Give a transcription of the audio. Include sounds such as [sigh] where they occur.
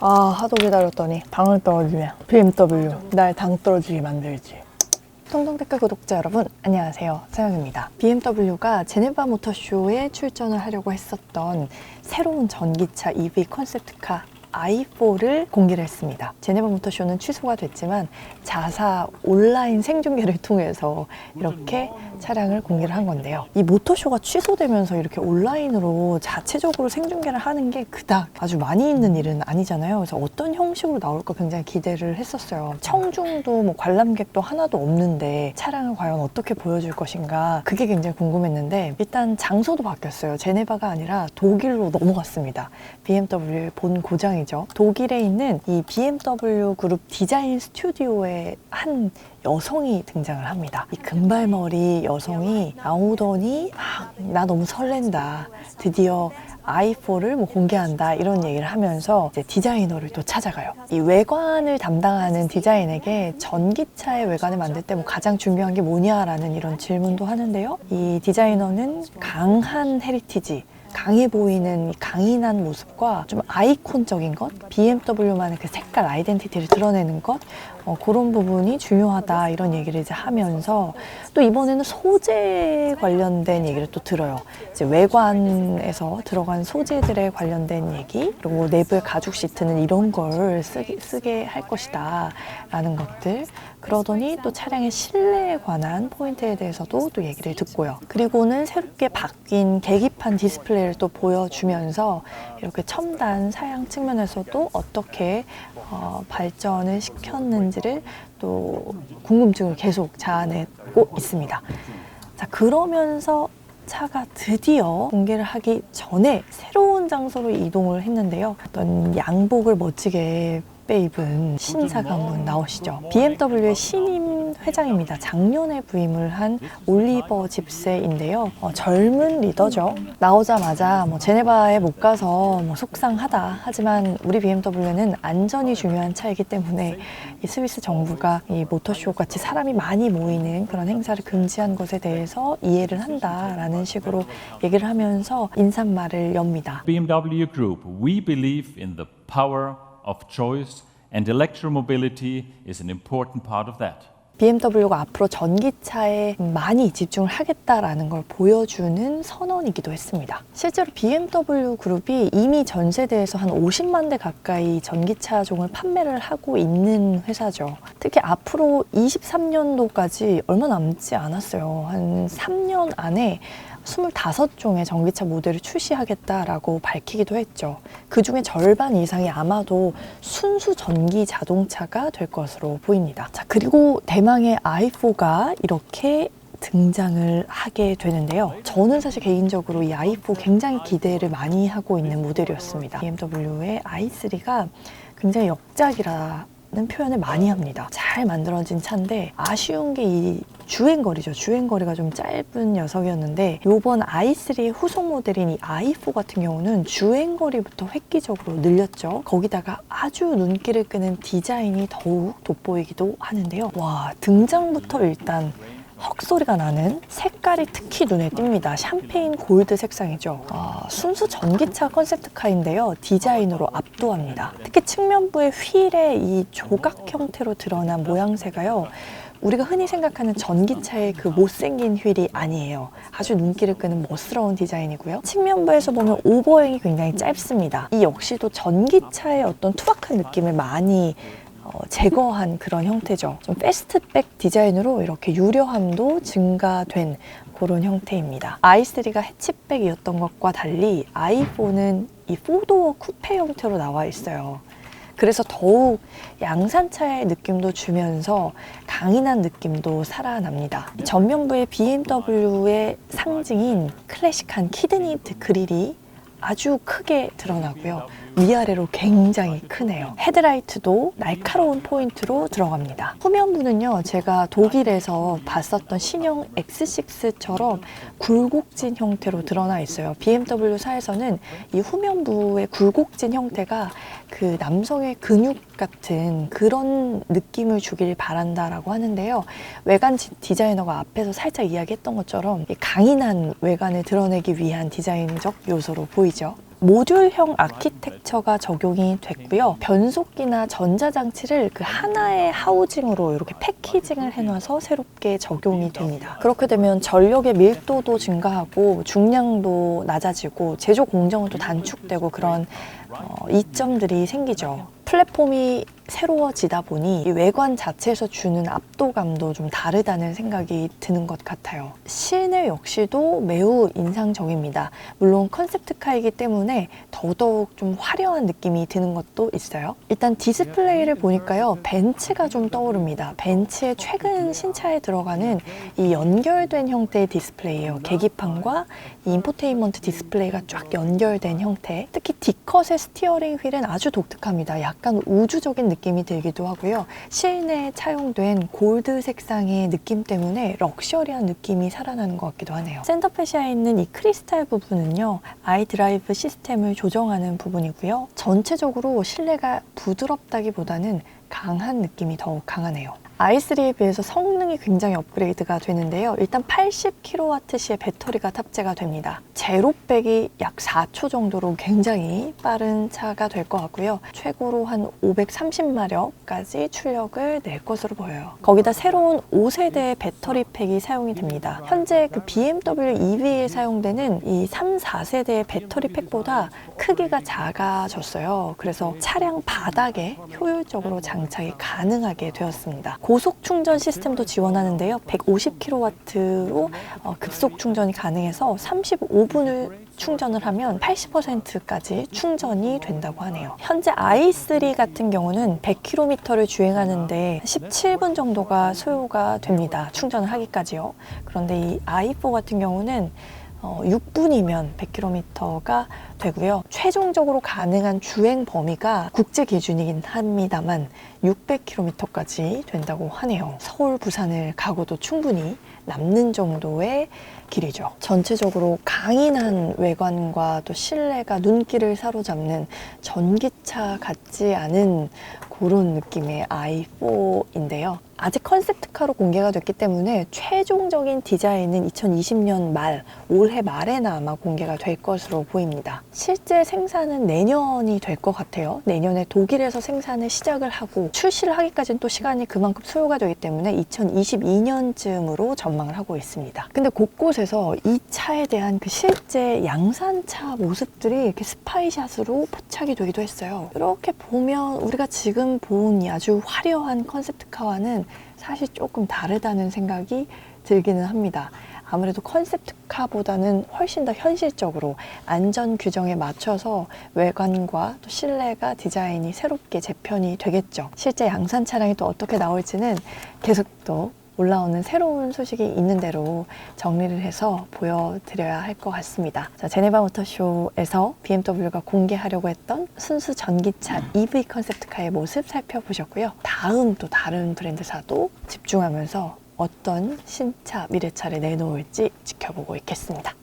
아 하도 기다렸더니 당을 떨어지네. BMW 날 당 떨어지게 만들지. 통통테크 구독자 여러분 안녕하세요. 서영입니다. BMW가 제네바 모터쇼에 출전을 하려고 했었던 새로운 전기차 EV 컨셉트카 i4를 공개를 했습니다. 제네바 모터쇼는 취소가 됐지만 자사 온라인 생중계를 [laughs] 통해서 이렇게 차량을 공개를 한 건데요. 이 모터쇼가 취소되면서 이렇게 온라인으로 자체적으로 생중계를 하는 게 그닥 아주 많이 있는 일은 아니잖아요. 그래서 어떤 형식으로 나올까 굉장히 기대를 했었어요. 청중도 뭐 관람객도 하나도 없는데 차량을 과연 어떻게 보여줄 것인가 그게 굉장히 궁금했는데 일단 장소도 바뀌었어요. 제네바가 아니라 독일로 넘어갔습니다. BMW의 본 고장이 죠. 독일에 있는 이 BMW 그룹 디자인 스튜디오에 한 여성이 등장을 합니다. 이 금발머리 여성이 나오더니 아, 나 너무 설렌다. 드디어 i4를 뭐 공개한다 이런 얘기를 하면서 이제 디자이너를 또 찾아가요. 이 외관을 담당하는 디자인에게 전기차의 외관을 만들 때 뭐 가장 중요한 게 뭐냐라는 이런 질문도 하는데요. 이 디자이너는 강한 헤리티지 강해 보이는 이 강인한 모습과 좀 아이콘적인 것, BMW만의 그 색깔 아이덴티티를 드러내는 것, 어, 그런 부분이 중요하다 이런 얘기를 이제 하면서 또 이번에는 소재 관련된 얘기를 또 들어요. 이제 외관에서 들어간 소재들에 관련된 얘기, 그리고 뭐 내부의 가죽 시트는 이런 걸 쓰게, 쓰게 할 것이다 라는 것들. 그러더니 또 차량의 실내에 관한 포인트에 대해서도 또 얘기를 듣고요. 그리고는 새롭게 바뀐 계기판 디스플레이를 또 보여주면서 이렇게 첨단 사양 측면에서도 어떻게 어, 발전을 시켰는지 를 또 궁금증을 계속 자아내고 있습니다. 자, 그러면서 차가 드디어 공개를 하기 전에 새로운 장소로 이동을 했는데요. 어떤 양복을 멋지게 빼입은 신사가 한분 나오시죠. BMW의 신임 회장입니다. 작년에 부임을 한 올리버 집세인데요. 어, 젊은 리더죠. 나오자마자 뭐 제네바에 못 가서 뭐 속상하다. 하지만 우리 BMW는 안전이 중요한 차이기 때문에 이 스위스 정부가 이 모터쇼 같이 사람이 많이 모이는 그런 행사를 금지한 것에 대해서 이해를 한다라는 식으로 얘기를 하면서 인사말을 엽니다. BMW Group, we believe in the power of choice, and electromobility is an important part of that. BMW가 앞으로 전기차에 많이 집중을 하겠다라는 걸 보여주는 선언이기도 했습니다. 실제로 BMW 그룹이 이미 전 세대에서 한 50만 대 가까이 전기차 종을 판매를 하고 있는 회사죠. 특히 앞으로 23년도까지 얼마 남지 않았어요. 한 3년 안에 25종의 전기차 모델을 출시하겠다라고 밝히기도 했죠. 그 중에 절반 이상이 아마도 순수 전기 자동차가 될 것으로 보입니다. 자, 그리고 대망의 i4가 이렇게 등장을 하게 되는데요. 저는 사실 개인적으로 이 i4 굉장히 기대를 많이 하고 있는 모델이었습니다. BMW의 i3가 굉장히 역작이라 는 표현을 많이 합니다. 잘 만들어진 차인데 아쉬운 게 이 주행거리죠. 주행거리가 좀 짧은 녀석이었는데 이번 i3의 후속 모델인 이 i4 같은 경우는 주행거리부터 획기적으로 늘렸죠. 거기다가 아주 눈길을 끄는 디자인이 더욱 돋보이기도 하는데요. 와 등장부터 일단 헉소리가 나는 색깔이 특히 눈에 띕니다. 샴페인 골드 색상이죠. 아, 순수 전기차 컨셉트카인데요. 디자인으로 압도합니다. 특히 측면부의 휠의 이 조각 형태로 드러난 모양새가요. 우리가 흔히 생각하는 전기차의 그 못생긴 휠이 아니에요. 아주 눈길을 끄는 멋스러운 디자인이고요. 측면부에서 보면 오버행이 굉장히 짧습니다. 이 역시도 전기차의 어떤 투박한 느낌을 많이 어, 제거한 그런 형태죠. 좀 패스트백 디자인으로 이렇게 유려함도 증가된 그런 형태입니다. i3가 해치백이었던 것과 달리 i4는 이 4도어 쿠페 형태로 나와 있어요. 그래서 더욱 양산차의 느낌도 주면서 강인한 느낌도 살아납니다. 전면부의 BMW의 상징인 클래식한 키드니트 그릴이 아주 크게 드러나고요. 위아래로 굉장히 크네요. 헤드라이트도 날카로운 포인트로 들어갑니다. 후면부는요, 제가 독일에서 봤었던 신형 X6처럼 굴곡진 형태로 드러나 있어요. BMW사에서는 이 후면부의 굴곡진 형태가 그 남성의 근육 같은 그런 느낌을 주길 바란다라고 하는데요. 외관 지- 디자이너가 앞에서 살짝 이야기했던 것처럼 이 강인한 외관을 드러내기 위한 디자인적 요소로 보이죠. 모듈형 아키텍처가 적용이 됐고요. 변속기나 전자장치를 그 하나의 하우징으로 이렇게 패키징을 해놔서 새롭게 적용이 됩니다. 그렇게 되면 전력의 밀도도 증가하고 중량도 낮아지고 제조 공정은 또 단축되고 그런 어, 이점들이 생기죠. 플랫폼이 새로워지다 보니 이 외관 자체에서 주는 압도감도 좀 다르다는 생각이 드는 것 같아요. 실내 역시도 매우 인상적입니다. 물론 컨셉트카이기 때문에 더더욱 좀 화려한 느낌이 드는 것도 있어요. 일단 디스플레이를 보니까요. 벤츠가 좀 떠오릅니다. 벤츠의 최근 신차에 들어가는 이 연결된 형태의 디스플레이예요. 계기판과 이 인포테인먼트 디스플레이가 쫙 연결된 형태. 특히 D컷의 스티어링 휠은 아주 독특합니다. 약간 우주적인 느낌이 들기도 하고요. 실내에 차용된 골드 색상의 느낌 때문에 럭셔리한 느낌이 살아나는 것 같기도 하네요. 센터페시아에 있는 이 크리스탈 부분은요. 아이드라이브 시스템을 조정하는 부분이고요. 전체적으로 실내가 부드럽다기보다는 강한 느낌이 더욱 강하네요. I3에 비해서 성능이 굉장히 업그레이드가 되는데요. 일단 80kWh의 배터리가 탑재가 됩니다. 제로백이 약 4초 정도로 굉장히 빠른 차가 될 것 같고요. 최고로 한 530마력까지 출력을 낼 것으로 보여요. 거기다 새로운 5세대 배터리 팩이 사용이 됩니다. 현재 그 BMW EV에 사용되는 이 3, 4세대 배터리 팩보다 크기가 작아졌어요. 그래서 차량 바닥에 효율적으로 장착이 가능하게 되었습니다. 고속 충전 시스템도 지원하는데요. 150kW로 어, 급속 충전이 가능해서 35분을 충전을 하면 80%까지 충전이 된다고 하네요. 현재 i3 같은 경우는 100km를 주행하는데 17분 정도가 소요가 됩니다. 충전을 하기까지요. 그런데 이 i4 같은 경우는 어, 6분이면 100km가 되고요. 최종적으로 가능한 주행 범위가 국제 기준이긴 합니다만 600km까지 된다고 하네요. 서울, 부산을 가고도 충분히 남는 정도의 길이죠. 전체적으로 강인한 외관과 또 실내가 눈길을 사로잡는 전기차 같지 않은 그런 느낌의 i4인데요. 아직 컨셉트카로 공개가 됐기 때문에 최종적인 디자인은 2020년 말, 올해 말에나 아마 공개가 될 것으로 보입니다. 실제 생산은 내년이 될 것 같아요. 내년에 독일에서 생산을 시작을 하고 출시를 하기까지는 또 시간이 그만큼 소요가 되기 때문에 2022년쯤으로 전망을 하고 있습니다. 근데 곳곳에서 이 차에 대한 그 실제 양산차 모습들이 이렇게 스파이샷으로 포착이 되기도 했어요. 이렇게 보면 우리가 지금 본 이 아주 화려한 컨셉트카와는 사실 조금 다르다는 생각이 들기는 합니다. 아무래도 컨셉트카보다는 훨씬 더 현실적으로 안전 규정에 맞춰서 외관과 또 실내가 디자인이 새롭게 재편이 되겠죠. 실제 양산 차량이 또 어떻게 나올지는 계속 또 올라오는 새로운 소식이 있는 대로 정리를 해서 보여드려야 할 것 같습니다. 자, 제네바 모터쇼에서 BMW가 공개하려고 했던 순수 전기차 EV 컨셉트카의 모습 살펴보셨고요. 다음 또 다른 브랜드사도 집중하면서 어떤 신차 미래차를 내놓을지 지켜보고 있겠습니다.